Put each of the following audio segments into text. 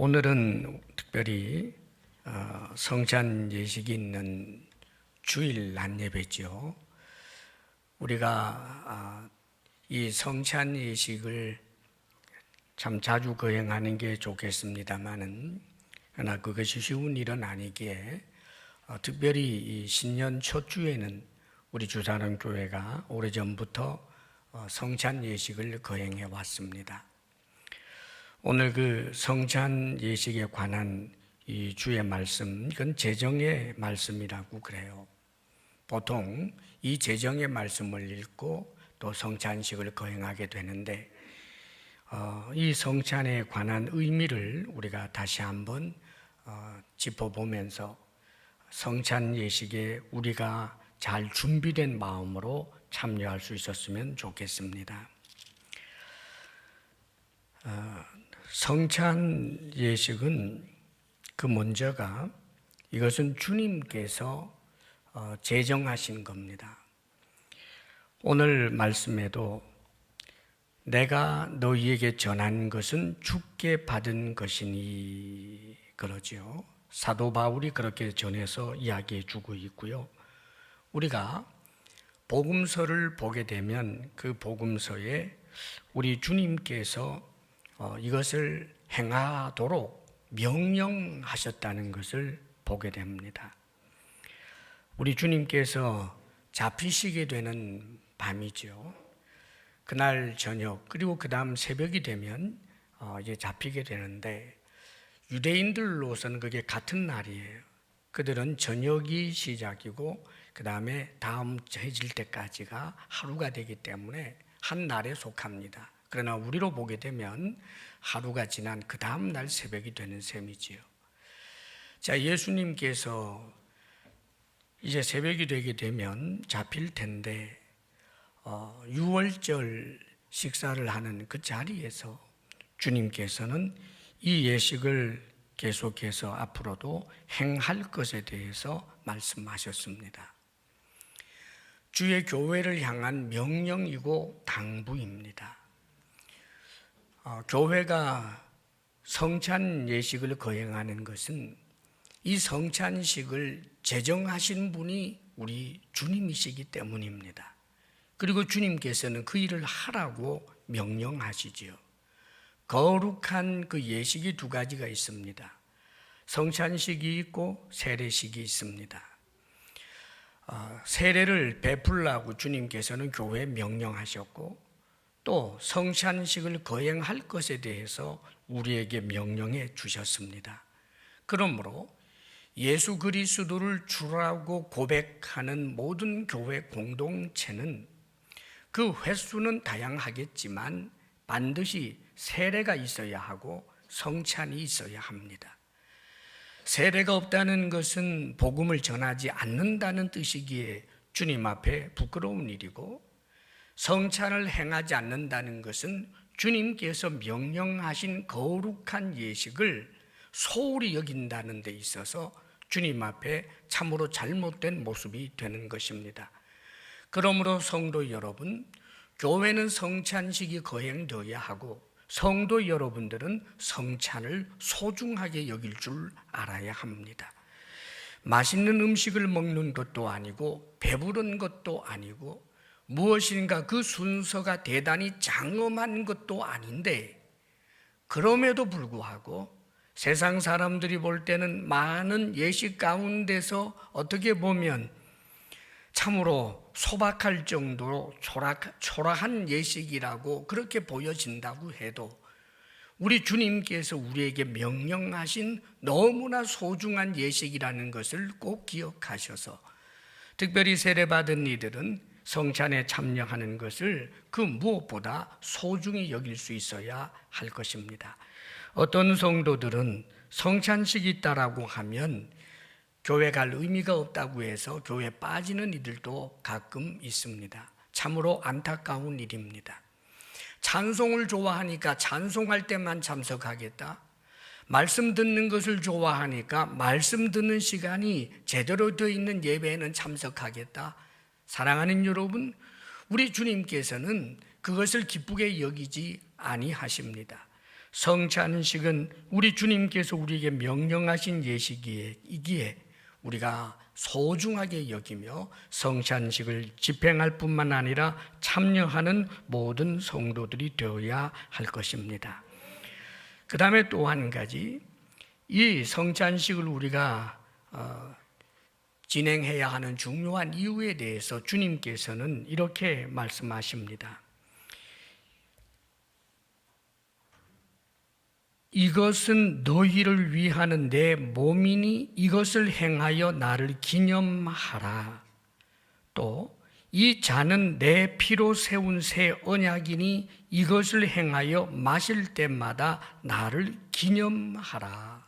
오늘은 특별히 어, 성찬 예식이 있는 주일 난 예배죠. 우리가 아, 이 성찬 예식을 참 자주 거행하는 게 좋겠습니다만은 그러나 그것이 쉬운 일은 아니기에 어, 특별히 이 신년 첫 주에는 우리 주사랑 교회가 오래 전부터 어, 성찬 예식을 거행해 왔습니다. 오늘 그 성찬 예식에 관한 이 주의 말씀, 이건 재정의 말씀이라고 그래요. 보통 이 재정의 말씀을 읽고 또 성찬식을 거행하게 되는데, 어, 이 성찬에 관한 의미를 우리가 다시 한번 어, 짚어보면서 성찬 예식에 우리가 잘 준비된 마음으로 참여할 수 있었으면 좋겠습니다. 어, 성찬 예식은 그 먼저가 이것은 주님께서 어, 제정하신 겁니다. 오늘 말씀에도 내가 너희에게 전한 것은 주께 받은 것이니 그러지요. 사도 바울이 그렇게 전해서 이야기해 주고 있고요. 우리가 복음서를 보게 되면 그 복음서에 우리 주님께서 어, 이것을 행하도록 명령하셨다는 것을 보게 됩니다. 우리 주님께서 잡히시게 되는 밤이죠. 그날 저녁 그리고 그 다음 새벽이 되면 어, 이제 잡히게 되는데 유대인들로서는 그게 같은 날이에요. 그들은 저녁이 시작이고 그 다음에 다음 해질 때까지가 하루가 되기 때문에 한 날에 속합니다. 그러나 우리로 보게 되면 하루가 지난 그 다음 날 새벽이 되는 셈이지요. 자, 예수님께서 이제 새벽이 되게 되면 잡힐 텐데, 어, 6월절 식사를 하는 그 자리에서 주님께서는 이 예식을 계속해서 앞으로도 행할 것에 대해서 말씀하셨습니다. 주의 교회를 향한 명령이고 당부입니다. 어, 교회가 성찬 예식을 거행하는 것은 이 성찬식을 제정하신 분이 우리 주님이시기 때문입니다. 그리고 주님께서는 그 일을 하라고 명령하시지요. 거룩한 그 예식이 두 가지가 있습니다. 성찬식이 있고 세례식이 있습니다. 어, 세례를 베풀라고 주님께서는 교회에 명령하셨고 또 성찬식을 거행할 것에 대해서 우리에게 명령해 주셨습니다. 그러므로 예수 그리스도를 주라고 고백하는 모든 교회 공동체는 그 횟수는 다양하겠지만 반드시 세례가 있어야 하고 성찬이 있어야 합니다. 세례가 없다는 것은 복음을 전하지 않는다는 뜻이기에 주님 앞에 부끄러운 일이고 성찬을 행하지 않는다는 것은 주님께서 명령하신 거룩한 예식을 소홀히 여긴다는 데 있어서 주님 앞에 참으로 잘못된 모습이 되는 것입니다. 그러므로 성도 여러분, 교회는 성찬식이 거행되어야 하고 성도 여러분들은 성찬을 소중하게 여길 줄 알아야 합니다. 맛있는 음식을 먹는 것도 아니고 배부른 것도 아니고 무엇인가 그 순서가 대단히 장엄한 것도 아닌데 그럼에도 불구하고 세상 사람들이 볼 때는 많은 예식 가운데서 어떻게 보면 참으로 소박할 정도로 초락, 초라한 예식이라고 그렇게 보여진다고 해도 우리 주님께서 우리에게 명령하신 너무나 소중한 예식이라는 것을 꼭 기억하셔서 특별히 세례받은 이들은 성찬에 참여하는 것을 그 무엇보다 소중히 여길 수 있어야 할 것입니다. 어떤 성도들은 성찬식이 있다라고 하면 교회 갈 의미가 없다고 해서 교회 빠지는 이들도 가끔 있습니다. 참으로 안타까운 일입니다. 찬송을 좋아하니까 찬송할 때만 참석하겠다. 말씀 듣는 것을 좋아하니까 말씀 듣는 시간이 제대로 되어 있는 예배에는 참석하겠다. 사랑하는 여러분, 우리 주님께서는 그것을 기쁘게 여기지 아니하십니다. 성찬식은 우리 주님께서 우리에게 명령하신 예식이기에 이기에 우리가 소중하게 여기며 성찬식을 집행할 뿐만 아니라 참여하는 모든 성도들이 되어야 할 것입니다. 그 다음에 또 한 가지, 이 성찬식을 우리가 어, 진행해야 하는 중요한 이유에 대해서 주님께서는 이렇게 말씀하십니다. 이것은 너희를 위하는 내 몸이니 이것을 행하여 나를 기념하라. 또 이 잔은 내 피로 세운 새 언약이니 이것을 행하여 마실 때마다 나를 기념하라.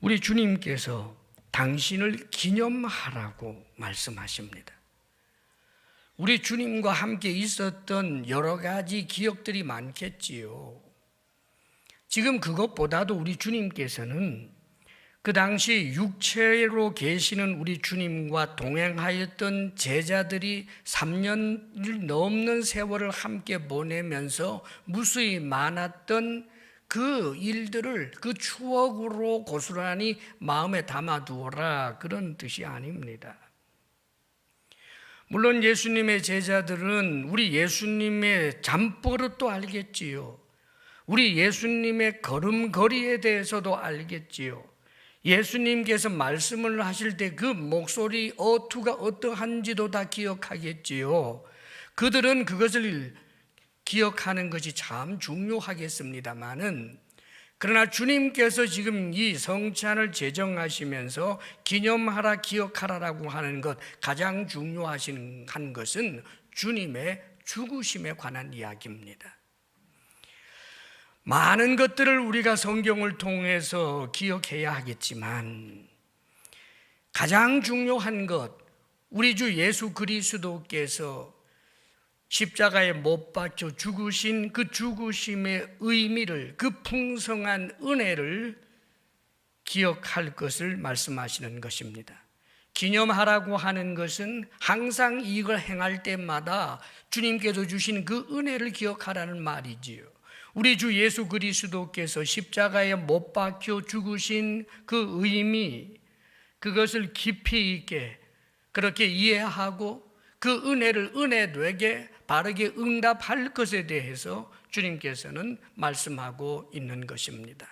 우리 주님께서 당신을 기념하라고 말씀하십니다. 우리 주님과 함께 있었던 여러 가지 기억들이 많겠지요. 지금 그것보다도 우리 주님께서는 그 당시 육체로 계시는 우리 주님과 동행하였던 제자들이 3년을 넘는 세월을 함께 보내면서 무수히 많았던 그 일들을 그 추억으로 고스란히 마음에 담아두어라 그런 뜻이 아닙니다. 물론 예수님의 제자들은 우리 예수님의 잠버릇도 알겠지요. 우리 예수님의 걸음걸이에 대해서도 알겠지요. 예수님께서 말씀을 하실 때 그 목소리 어투가 어떠한지도 다 기억하겠지요. 그들은 그것을 기억하는 것이 참 중요하겠습니다만은 그러나 주님께서 지금 이 성찬을 제정하시면서 기념하라 기억하라라고 하는 것 가장 중요하신 한 것은 주님의 죽으심에 관한 이야기입니다. 많은 것들을 우리가 성경을 통해서 기억해야 하겠지만 가장 중요한 것 우리 주 예수 그리스도께서 십자가에 못 박혀 죽으신 그 죽으심의 의미를 그 풍성한 은혜를 기억할 것을 말씀하시는 것입니다. 기념하라고 하는 것은 항상 이걸 행할 때마다 주님께서 주신 그 은혜를 기억하라는 말이지요. 우리 주 예수 그리스도께서 십자가에 못 박혀 죽으신 그 의미, 그것을 깊이 있게 그렇게 이해하고 그 은혜를 은혜 되게 바르게 응답할 것에 대해서 주님께서는 말씀하고 있는 것입니다.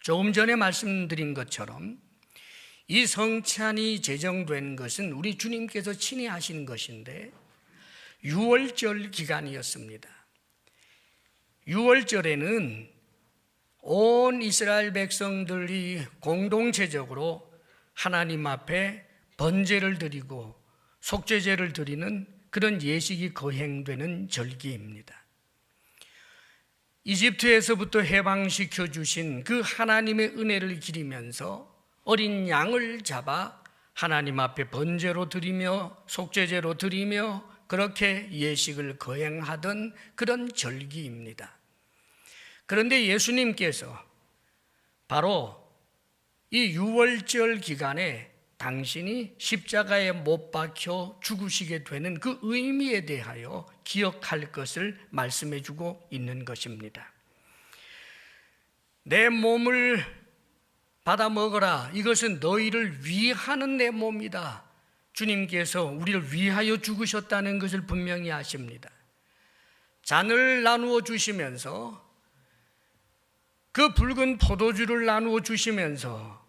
조금 전에 말씀드린 것처럼 이 성찬이 제정된 것은 우리 주님께서 친히 하신 것인데 6월절 기간이었습니다. 6월절에는 온 이스라엘 백성들이 공동체적으로 하나님 앞에 번제를 드리고 속죄제를 드리는 그런 예식이 거행되는 절기입니다. 이집트에서부터 해방시켜 주신 그 하나님의 은혜를 기리면서 어린 양을 잡아 하나님 앞에 번제로 드리며 속죄제로 드리며 그렇게 예식을 거행하던 그런 절기입니다. 그런데 예수님께서 바로 이 6월절 기간에 당신이 십자가에 못 박혀 죽으시게 되는 그 의미에 대하여 기억할 것을 말씀해 주고 있는 것입니다. 내 몸을 받아 먹어라. 이것은 너희를 위하는 내 몸이다. 주님께서 우리를 위하여 죽으셨다는 것을 분명히 아십니다. 잔을 나누어 주시면서 그 붉은 포도주를 나누어 주시면서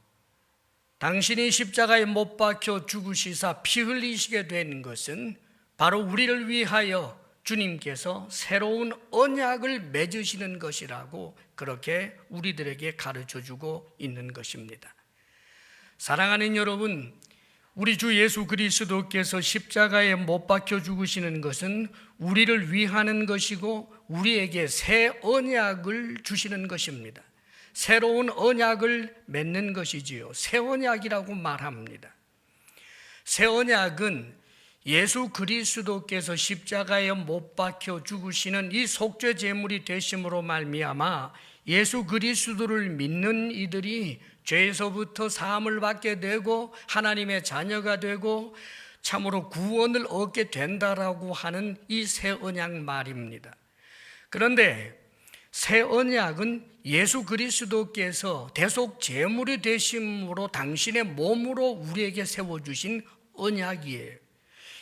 당신이 십자가에 못 박혀 죽으시사 피 흘리시게 된 것은 바로 우리를 위하여 주님께서 새로운 언약을 맺으시는 것이라고 그렇게 우리들에게 가르쳐 주고 있는 것입니다. 사랑하는 여러분, 우리 주 예수 그리스도께서 십자가에 못 박혀 죽으시는 것은 우리를 위하는 것이고 우리에게 새 언약을 주시는 것입니다. 새로운 언약을 맺는 것이지요. 새 언약이라고 말합니다. 새 언약은 예수 그리스도께서 십자가에 못 박혀 죽으시는 이 속죄 제물이 되심으로 말미암아 예수 그리스도를 믿는 이들이 죄에서부터 사함을 받게 되고 하나님의 자녀가 되고 참으로 구원을 얻게 된다라고 하는 이 새 언약 말입니다. 그런데 새 언약은 예수 그리스도께서 대속 제물이 되심으로 당신의 몸으로 우리에게 세워 주신 언약이에요.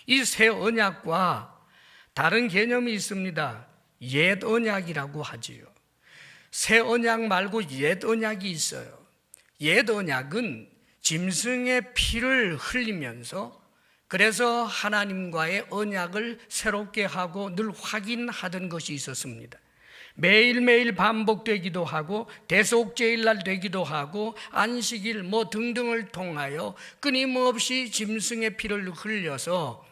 이 새 언약과 다른 개념이 있습니다. 옛 언약이라고 하지요. 새 언약 말고 옛 언약이 있어요. 옛 언약은 짐승의 피를 흘리면서 그래서 하나님과의 언약을 새롭게 하고 늘 확인하던 것이 있었습니다. 매일매일 반복되기도 하고 대속제일날 되기도 하고 안식일 뭐 등등을 통하여 끊임없이 짐승의 피를 흘려서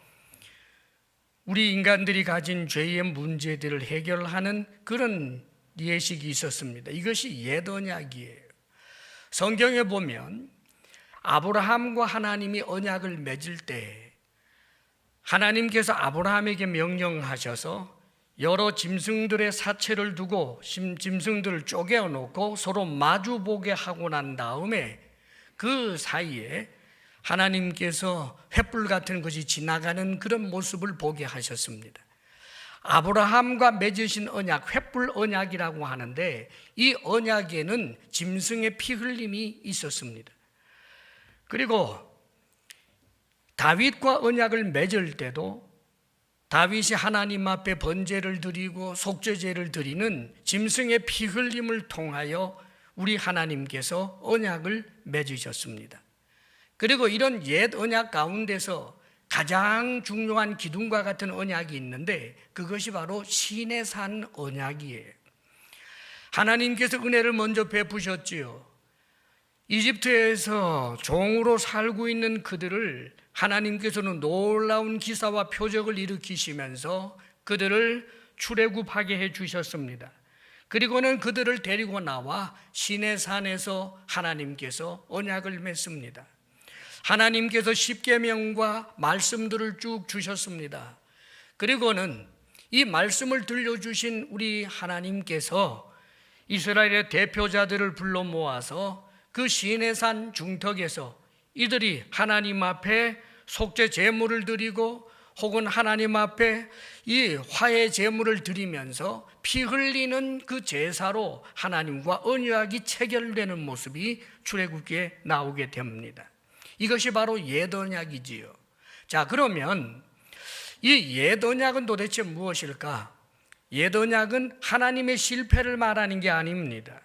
우리 인간들이 가진 죄의 문제들을 해결하는 그런 예식이 있었습니다. 이것이 옛 언약이에요. 성경에 보면 아브라함과 하나님이 언약을 맺을 때 하나님께서 아브라함에게 명령하셔서 여러 짐승들의 사체를 두고 짐승들을 쪼개어 놓고 서로 마주 보게 하고 난 다음에 그 사이에 하나님께서 횃불 같은 것이 지나가는 그런 모습을 보게 하셨습니다. 아브라함과 맺으신 언약, 횃불 언약이라고 하는데 이 언약에는 짐승의 피 흘림이 있었습니다. 그리고 다윗과 언약을 맺을 때도 다윗이 하나님 앞에 번제를 드리고 속죄제를 드리는 짐승의 피 흘림을 통하여 우리 하나님께서 언약을 맺으셨습니다. 그리고 이런 옛 언약 가운데서 가장 중요한 기둥과 같은 언약이 있는데 그것이 바로 신의 산 언약이에요. 하나님께서 은혜를 먼저 베푸셨지요. 이집트에서 종으로 살고 있는 그들을 하나님께서는 놀라운 기사와 표적을 일으키시면서 그들을 출애굽하게 해 주셨습니다. 그리고는 그들을 데리고 나와 시내 산에서 하나님께서 언약을 맺습니다. 하나님께서 십계명과 말씀들을 쭉 주셨습니다. 그리고는 이 말씀을 들려주신 우리 하나님께서 이스라엘의 대표자들을 불러 모아서 그 시내산 중턱에서 이들이 하나님 앞에 속죄 제물을 드리고 혹은 하나님 앞에 이 화해 제물을 드리면서 피 흘리는 그 제사로 하나님과 언약이 체결되는 모습이 출애굽기에 나오게 됩니다. 이것이 바로 예언약이지요. 자, 그러면 이 예언약은 도대체 무엇일까? 예언약은 하나님의 실패를 말하는 게 아닙니다.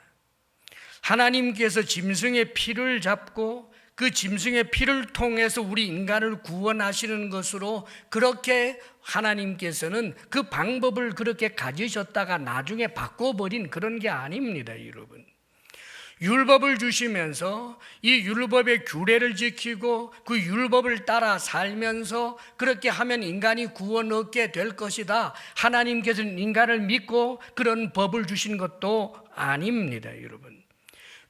하나님께서 짐승의 피를 잡고 그 짐승의 피를 통해서 우리 인간을 구원하시는 것으로 그렇게 하나님께서는 그 방법을 그렇게 가지셨다가 나중에 바꿔버린 그런 게 아닙니다, 여러분. 율법을 주시면서 이 율법의 규례를 지키고 그 율법을 따라 살면서 그렇게 하면 인간이 구원 얻게 될 것이다. 하나님께서는 인간을 믿고 그런 법을 주신 것도 아닙니다, 여러분.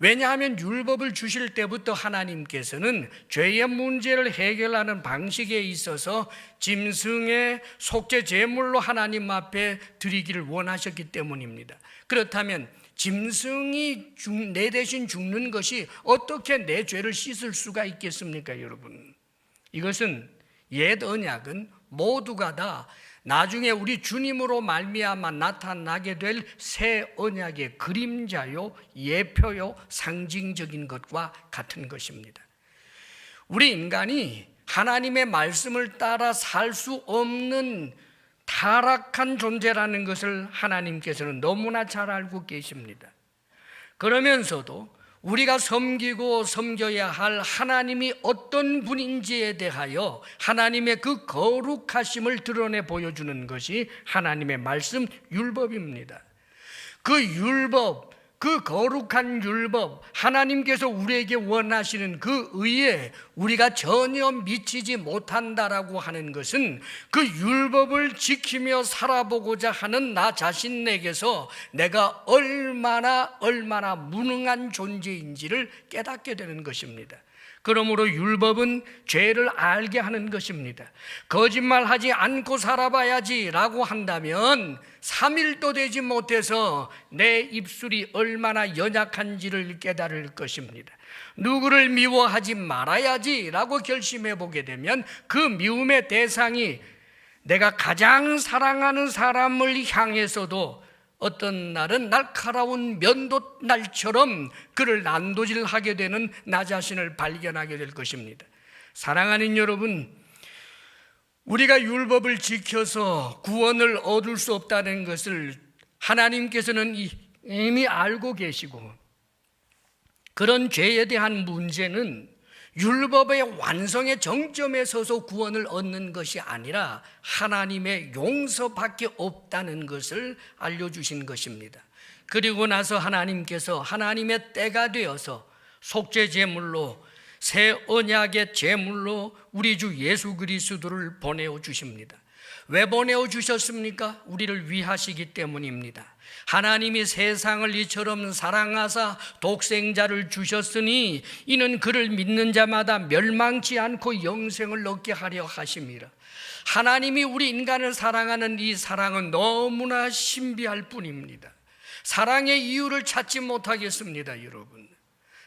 왜냐하면 율법을 주실 때부터 하나님께서는 죄의 문제를 해결하는 방식에 있어서 짐승의 속죄 제물로 하나님 앞에 드리기를 원하셨기 때문입니다. 그렇다면 짐승이 내 대신 죽는 것이 어떻게 내 죄를 씻을 수가 있겠습니까, 여러분? 이것은 옛 언약은 모두가 다 나중에 우리 주님으로 말미암아 나타나게 될 새 언약의 그림자요, 예표요, 상징적인 것과 같은 것입니다. 우리 인간이 하나님의 말씀을 따라 살 수 없는 타락한 존재라는 것을 하나님께서는 너무나 잘 알고 계십니다. 그러면서도 우리가 섬기고 섬겨야 할 하나님이 어떤 분인지에 대하여 하나님의 그 거룩하심을 드러내 보여주는 것이 하나님의 말씀 율법입니다. 그 율법, 그 거룩한 율법, 하나님께서 우리에게 원하시는 그 의에 우리가 전혀 미치지 못한다라고 하는 것은 그 율법을 지키며 살아보고자 하는 나 자신에게서 내가 얼마나, 얼마나 무능한 존재인지를 깨닫게 되는 것입니다. 그러므로 율법은 죄를 알게 하는 것입니다. 거짓말하지 않고 살아봐야지라고 한다면 3일도 되지 못해서 내 입술이 얼 마나 연약한지를 깨달을 것입니다. 누구를 미워하지 말아야지라고 결심해 보게 되면 그 미움의 대상이 내가 가장 사랑하는 사람을 향해서도 어떤 날은 날카로운 면도 날처럼 그를 난도질하게 되는 나 자신을 발견하게 될 것입니다. 사랑하는 여러분, 우리가 율법을 지켜서 구원을 얻을 수 없다는 것을 하나님께서는 이미 알고 계시고 그런 죄에 대한 문제는 율법의 완성의 정점에 서서 구원을 얻는 것이 아니라 하나님의 용서밖에 없다는 것을 알려주신 것입니다. 그리고 나서 하나님께서 하나님의 때가 되어서 속죄 제물로 새 언약의 제물로 우리 주 예수 그리스도를 보내어 주십니다. 왜 보내어 주셨습니까? 우리를 위하시기 때문입니다. 하나님이 세상을 이처럼 사랑하사 독생자를 주셨으니 이는 그를 믿는 자마다 멸망치 않고 영생을 얻게 하려 하심이라. 하나님이 우리 인간을 사랑하는 이 사랑은 너무나 신비할 뿐입니다. 사랑의 이유를 찾지 못하겠습니다, 여러분.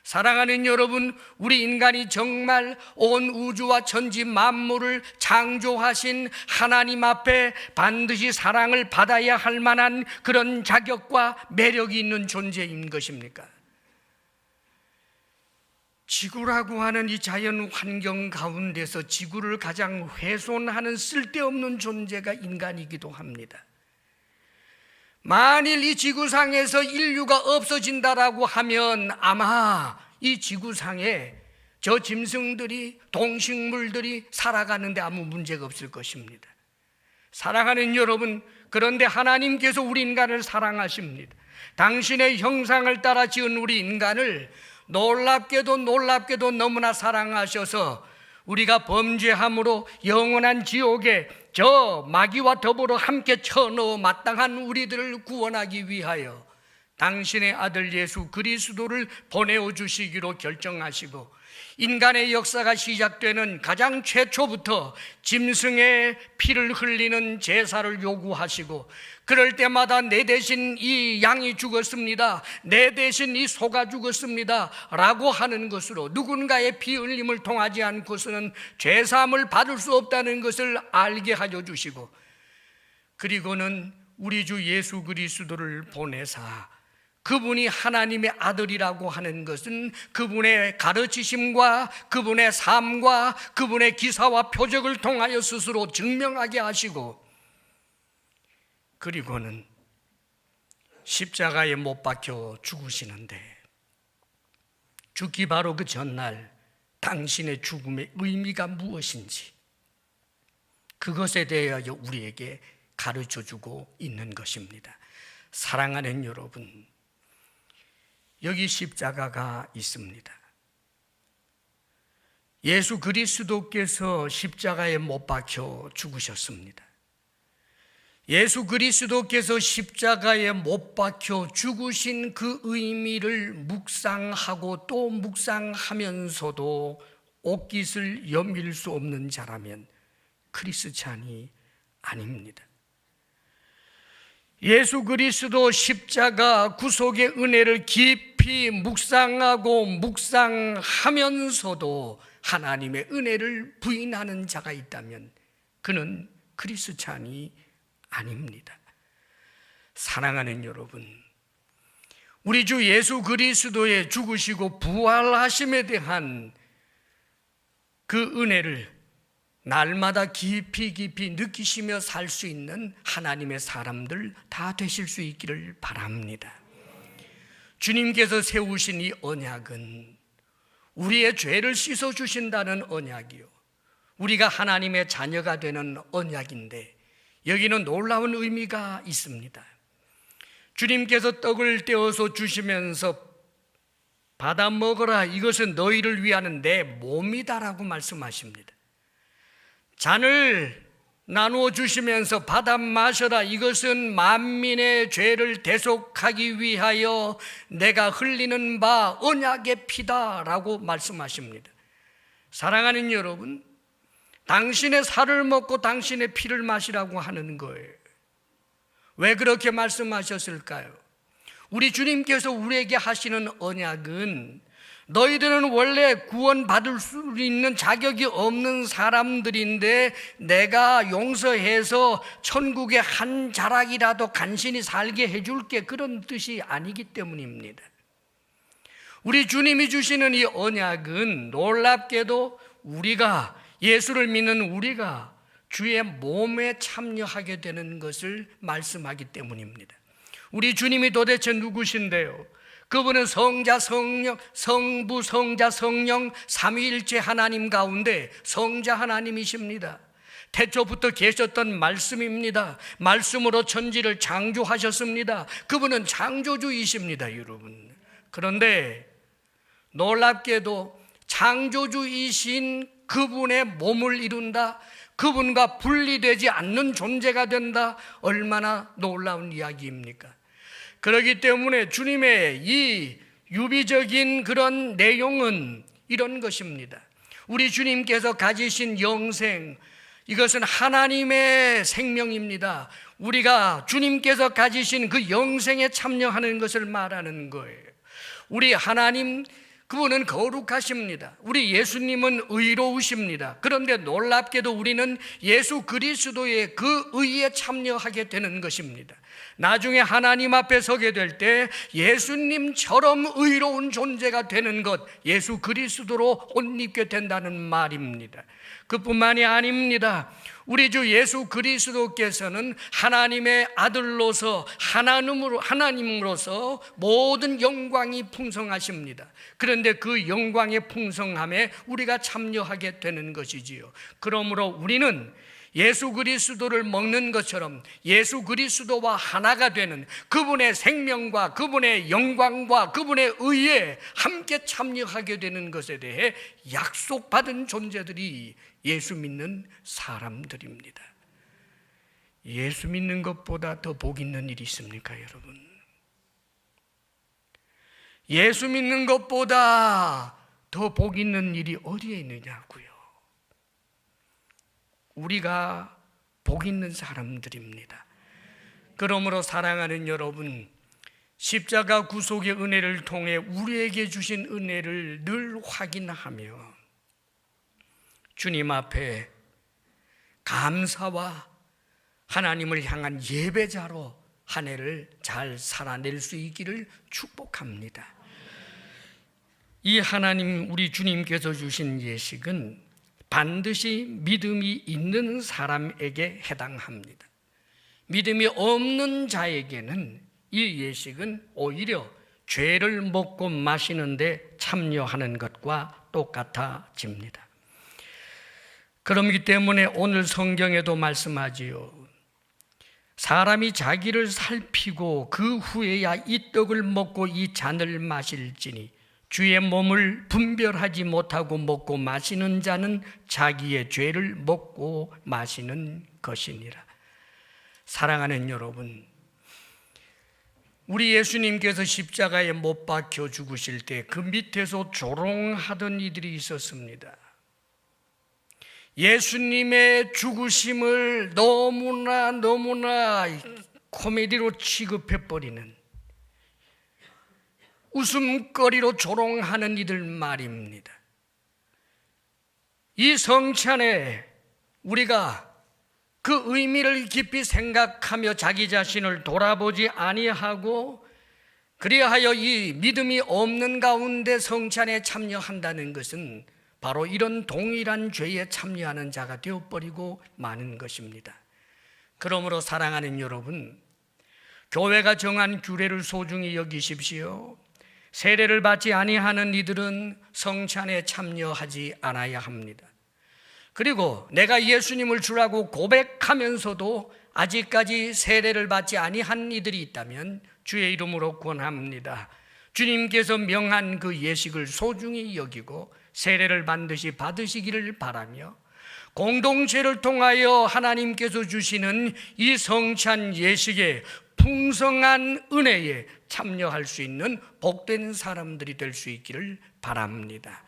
사랑하는 여러분, 우리 인간이 정말 온 우주와 천지 만물을 창조하신 하나님 앞에 반드시 사랑을 받아야 할 만한 그런 자격과 매력이 있는 존재인 것입니까? 지구라고 하는 이 자연 환경 가운데서 지구를 가장 훼손하는 쓸데없는 존재가 인간이기도 합니다. 만일 이 지구상에서 인류가 없어진다라고 하면 아마 이 지구상에 저 짐승들이 동식물들이 살아가는데 아무 문제가 없을 것입니다. 사랑하는 여러분, 그런데 하나님께서 우리 인간을 사랑하십니다. 당신의 형상을 따라 지은 우리 인간을 놀랍게도 놀랍게도 너무나 사랑하셔서 우리가 범죄함으로 영원한 지옥에 저 마귀와 더불어 함께 쳐넣어 마땅한 우리들을 구원하기 위하여 당신의 아들 예수 그리스도를 보내어 주시기로 결정하시고 인간의 역사가 시작되는 가장 최초부터 짐승의 피를 흘리는 제사를 요구하시고 그럴 때마다 내 대신 이 양이 죽었습니다. 내 대신 이 소가 죽었습니다. 라고 하는 것으로 누군가의 피 흘림을 통하지 않고서는 죄사함을 받을 수 없다는 것을 알게 하여 주시고 그리고는 우리 주 예수 그리스도를 보내사 그분이 하나님의 아들이라고 하는 것은 그분의 가르치심과 그분의 삶과 그분의 기사와 표적을 통하여 스스로 증명하게 하시고 그리고는 십자가에 못 박혀 죽으시는데 죽기 바로 그 전날 당신의 죽음의 의미가 무엇인지 그것에 대하여 우리에게 가르쳐 주고 있는 것입니다. 사랑하는 여러분, 여기 십자가가 있습니다. 예수 그리스도께서 십자가에 못 박혀 죽으셨습니다. 예수 그리스도께서 십자가에 못 박혀 죽으신 그 의미를 묵상하고 또 묵상하면서도 옷깃을 여밀 수 없는 자라면 크리스찬이 아닙니다. 예수 그리스도 십자가 구속의 은혜를 깊이 묵상하고 묵상하면서도 하나님의 은혜를 부인하는 자가 있다면 그는 크리스찬이 아닙니다. 사랑하는 여러분, 우리 주 예수 그리스도의 죽으시고 부활하심에 대한 그 은혜를 날마다 깊이 깊이 느끼시며 살 수 있는 하나님의 사람들 다 되실 수 있기를 바랍니다. 주님께서 세우신 이 언약은 우리의 죄를 씻어 주신다는 언약이요. 우리가 하나님의 자녀가 되는 언약인데 여기는 놀라운 의미가 있습니다. 주님께서 떡을 떼어서 주시면서 받아 먹어라 이것은 너희를 위하는 내 몸이다라고 말씀하십니다. 잔을 나누어 주시면서 받아 마셔라. 이것은 만민의 죄를 대속하기 위하여 내가 흘리는 바 언약의 피다라고 말씀하십니다. 사랑하는 여러분, 당신의 살을 먹고 당신의 피를 마시라고 하는 거예요. 왜 그렇게 말씀하셨을까요? 우리 주님께서 우리에게 하시는 언약은 너희들은 원래 구원받을 수 있는 자격이 없는 사람들인데 내가 용서해서 천국의 한 자락이라도 간신히 살게 해줄게 그런 뜻이 아니기 때문입니다. 우리 주님이 주시는 이 언약은 놀랍게도 우리가 예수를 믿는 우리가 주의 몸에 참여하게 되는 것을 말씀하기 때문입니다. 우리 주님이 도대체 누구신데요? 그분은 성자 성령 성부 성자 성령 삼위일체 하나님 가운데 성자 하나님이십니다. 태초부터 계셨던 말씀입니다. 말씀으로 천지를 창조하셨습니다. 그분은 창조주이십니다, 여러분. 그런데 놀랍게도 창조주이신 그분의 몸을 이룬다. 그분과 분리되지 않는 존재가 된다. 얼마나 놀라운 이야기입니까? 그렇기 때문에 주님의 이 유비적인 그런 내용은 이런 것입니다. 우리 주님께서 가지신 영생, 이것은 하나님의 생명입니다. 우리가 주님께서 가지신 그 영생에 참여하는 것을 말하는 거예요. 우리 하나님, 그분은 거룩하십니다. 우리 예수님은 의로우십니다. 그런데 놀랍게도 우리는 예수 그리스도의 그 의에 참여하게 되는 것입니다. 나중에 하나님 앞에 서게 될 때 예수님처럼 의로운 존재가 되는 것, 예수 그리스도로 옷 입게 된다는 말입니다. 그뿐만이 아닙니다. 우리 주 예수 그리스도께서는 하나님의 아들로서 하나님으로 하나님으로서 모든 영광이 풍성하십니다. 그런데 그 영광의 풍성함에 우리가 참여하게 되는 것이지요. 그러므로 우리는 예수 그리스도를 먹는 것처럼 예수 그리스도와 하나가 되는 그분의 생명과 그분의 영광과 그분의 의에 함께 참여하게 되는 것에 대해 약속받은 존재들이 예수 믿는 사람들입니다. 예수 믿는 것보다 더 복 있는 일이 있습니까, 여러분? 예수 믿는 것보다 더 복 있는 일이 어디에 있느냐고요. 우리가 복 있는 사람들입니다. 그러므로 사랑하는 여러분, 십자가 구속의 은혜를 통해 우리에게 주신 은혜를 늘 확인하며 주님 앞에 감사와 하나님을 향한 예배자로 한 해를 잘 살아낼 수 있기를 축복합니다. 이 하나님 우리 주님께서 주신 예식은 반드시 믿음이 있는 사람에게 해당합니다. 믿음이 없는 자에게는 이 예식은 오히려 죄를 먹고 마시는데 참여하는 것과 똑같아집니다. 그렇기 때문에 오늘 성경에도 말씀하지요. 사람이 자기를 살피고 그 후에야 이 떡을 먹고 이 잔을 마실지니 주의 몸을 분별하지 못하고 먹고 마시는 자는 자기의 죄를 먹고 마시는 것이니라. 사랑하는 여러분, 우리 예수님께서 십자가에 못 박혀 죽으실 때 그 밑에서 조롱하던 이들이 있었습니다. 예수님의 죽으심을 너무나 너무나 코미디로 취급해버리는 웃음거리로 조롱하는 이들 말입니다. 이 성찬에 우리가 그 의미를 깊이 생각하며 자기 자신을 돌아보지 아니하고 그리하여 이 믿음이 없는 가운데 성찬에 참여한다는 것은 바로 이런 동일한 죄에 참여하는 자가 되어버리고 마는 것입니다. 그러므로 사랑하는 여러분, 교회가 정한 규례를 소중히 여기십시오. 세례를 받지 아니하는 이들은 성찬에 참여하지 않아야 합니다. 그리고 내가 예수님을 주라고 고백하면서도 아직까지 세례를 받지 아니한 이들이 있다면 주의 이름으로 권합니다. 주님께서 명한 그 예식을 소중히 여기고 세례를 반드시 받으시기를 바라며 공동체를 통하여 하나님께서 주시는 이 성찬 예식에 풍성한 은혜에 참여할 수 있는 복된 사람들이 될 수 있기를 바랍니다.